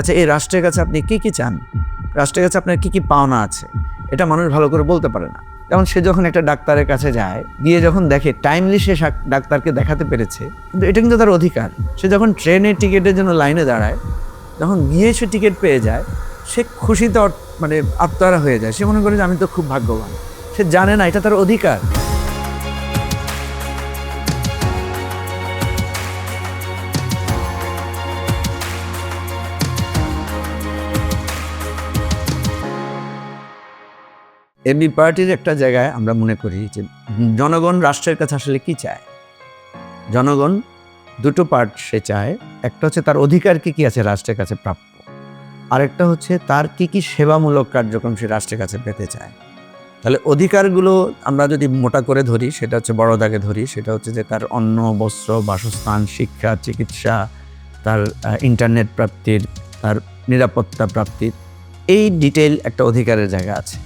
আচ্ছা এই রাষ্ট্রের কাছে আপনি কি কি চান? রাষ্ট্রের কাছে আপনার কি কি পাওনা আছে? এটা মানুষ ভালো করে বলতে পারে না। যেমন সে যখন একটা ডাক্তারের কাছে যায়, গিয়ে যখন দেখে টাইমলি সে ডাক্তারকে দেখাতে পেরেছে, কিন্তু এটা কিন্তু তার অধিকার। সে যখন ট্রেনের টিকিটের জন্য লাইনে দাঁড়ায়, যখন গিয়ে সে টিকিট পেয়ে যায়, সে খুশিতে মানে আত্মারা হয়ে যায়। সে মনে করে যে, আমি তো খুব ভাগ্যবান। সে জানে না, এটা তার অধিকার। এবি পার্টির একটা জায়গায় আমরা মনে করি যে জনগণ রাষ্ট্রের কাছে আসলে কি চায়? জনগণ দুটো পার্ট সে চায়। একটা হচ্ছে তার অধিকার কি কি আছে রাষ্ট্রের কাছে প্রাপ্য। আরেকটা হচ্ছে তার কি কি সেবামূলক কার্যক্রম সে রাষ্ট্রের কাছে পেতে চায়। তাহলে অধিকারগুলো আমরা যদি মোটা করে ধরি, সেটা হচ্ছে বড় দাগে ধরি, সেটা হচ্ছে যে তার অন্ন, বস্ত্র, বাসস্থান, শিক্ষা, চিকিৎসা, তার ইন্টারনেট প্রাপ্তির, তার নিরাপত্তা প্রাপ্তির, এই ডিটেল একটা অধিকারের জায়গা আছে।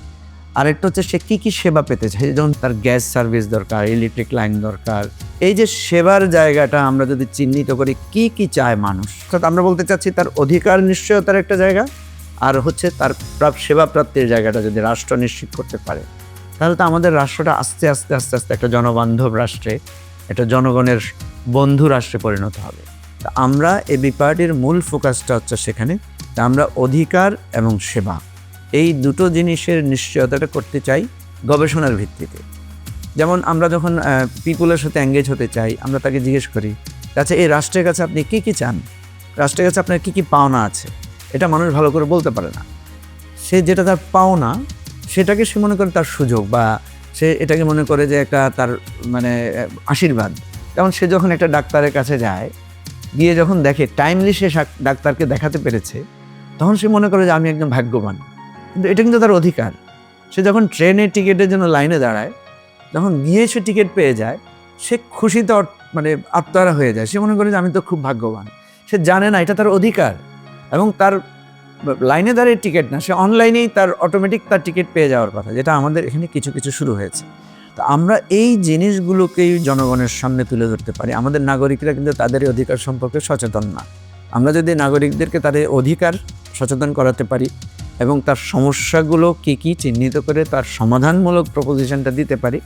আরেকটা হচ্ছে সে কি কি সেবা পেতে চায়? যেমন তার গ্যাস সার্ভিস দরকার ইলেকট্রিক লাইন দরকার। এই যে সেবার জায়গাটা আমরা যদি চিহ্নিত করি, কি কি চায় মানুষ? অর্থাৎ আমরা বলতে চাচ্ছি তার অধিকার নিশ্চয়তার একটা জায়গা, আর হচ্ছে তার সেবা প্রাপ্তির জায়গাটা যদি রাষ্ট্র নিশ্চিত করতে পারে। তাহলে তো আমাদের রাষ্ট্রটা আস্তে আস্তে আস্তে আস্তে একটা জনবান্ধব রাষ্ট্রে, একটা জনগণের বন্ধু রাষ্ট্রে পরিণত হবে। তা আমরা এবি পার্টির মূল ফোকাসটা হচ্ছে সেখানে। তা আমরা অধিকার এবং সেবা। এই দুটো জিনিসের নিশ্চয়তাটা করতে চাই গবেষণার ভিত্তিতে। যেমন আমরা যখন পিপুলের সাথে এঙ্গেজ হতে চাই, আমরা তাকে জিজ্ঞেস করি আচ্ছা এই রাষ্ট্রের কাছে আপনি কি কি চান? রাষ্ট্রের কাছে আপনার কি কি পাওনা আছে? এটা মানুষ ভালো করে বলতে পারে না। সে যেটা তার পাওনা, সেটাকে সে মনে করে তার সুযোগ বা সে এটাকে মনে করে যে একটা তার মানে আশীর্বাদ। যেমন সে যখন একটা ডাক্তারের কাছে যায়, গিয়ে যখন দেখে টাইমলি সে, ডাক্তারকে দেখাতে পেরেছে, তখন সে মনে করে যে আমি একজন ভাগ্যবান। এটা কিন্তু তার অধিকার। সে যখন ট্রেনের টিকিটের জন্য লাইনে দাঁড়ায়, যখন গিয়ে সে টিকিট পেয়ে যায়, সে খুশিতে মানে আত্মারা হয়ে যায়। সে মনে করে যে আমি তো খুব ভাগ্যবান। সে জানে না এটা তার অধিকার এবং তার লাইনে দাঁড়িয়ে টিকিট না, সে অনলাইনেই তার অটোমেটিক তার টিকিট পেয়ে যাওয়ার কথা, যেটা আমাদের এখানে কিছু কিছু শুরু হয়েছে। তো আমরা এই জিনিসগুলোকেই জনগণের সামনে তুলে ধরতে পারি। আমাদের নাগরিকরা কিন্তু তাদের অধিকার সম্পর্কে সচেতন না। আমরা যদি নাগরিকদেরকে তাদের অধিকার সচেতন করাতে পারি এবং তার সমস্যাগুলো কী কী চিহ্নিত করে তার সমাধানমূলক প্রপোজিশনটা দিতে পারি,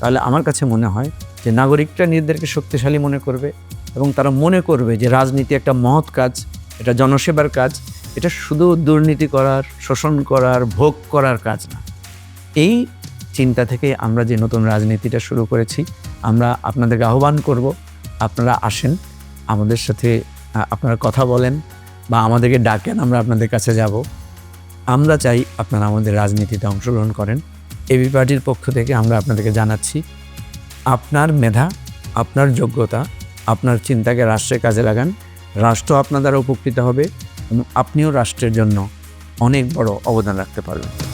তাহলে আমার কাছে মনে হয় যে নাগরিকরা নিজেদেরকে শক্তিশালী মনে করবে এবং তারা মনে করবে যে রাজনীতি একটা মহৎ কাজ, এটা জনসেবার কাজ, এটা শুধু দুর্নীতি করার, শোষণ করার, ভোগ করার কাজ না। এই চিন্তা থেকে আমরা যে নতুন রাজনীতিটা শুরু করেছি, আমরা আপনাদেরকে আহ্বান করব, আপনারা আসেন, আমাদের সাথে আপনারা কথা বলেন বা আমাদেরকে ডাকেন, আমরা আপনাদের কাছে যাব। আমরা চাই আপনারা আমাদের রাজনীতিতে অংশগ্রহণ করেন। এবি পার্টির পক্ষ থেকে আমরা আপনাদেরকে জানাচ্ছি, আপনার মেধা, আপনার যোগ্যতা, আপনার চিন্তাকে রাষ্ট্রের কাজে লাগান। রাষ্ট্র আপনার দ্বারা উপকৃত হবে এবং আপনিও রাষ্ট্রের জন্য অনেক বড় অবদান রাখতে পারবেন।